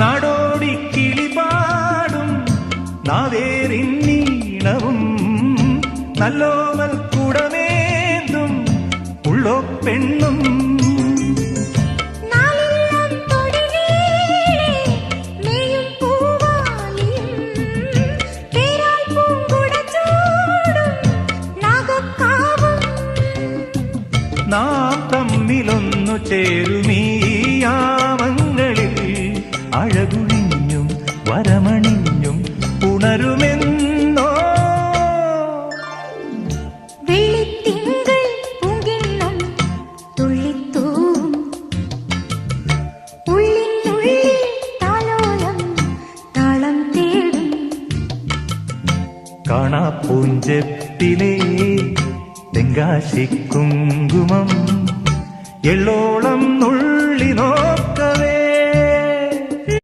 നാടോടി കിളിപാടും നാവേറിൻ നീളവും നല്ലോമൽ കുടമേന്തും ഉള്ളോ പെണ്ണും. നാം തമ്മിലൊന്നു മേയും അഴകുഴിഞ്ഞും വരമണിഞ്ഞും ഉണരുമെന്നോ? വെള്ളിത്തിങ്കൾ ഉള്ളിനുള്ളിൽ താലോലം താളം തേടും. തെങ്കാശിക്കുങ്കുമം എള്ളോളം നുള്ളിനോ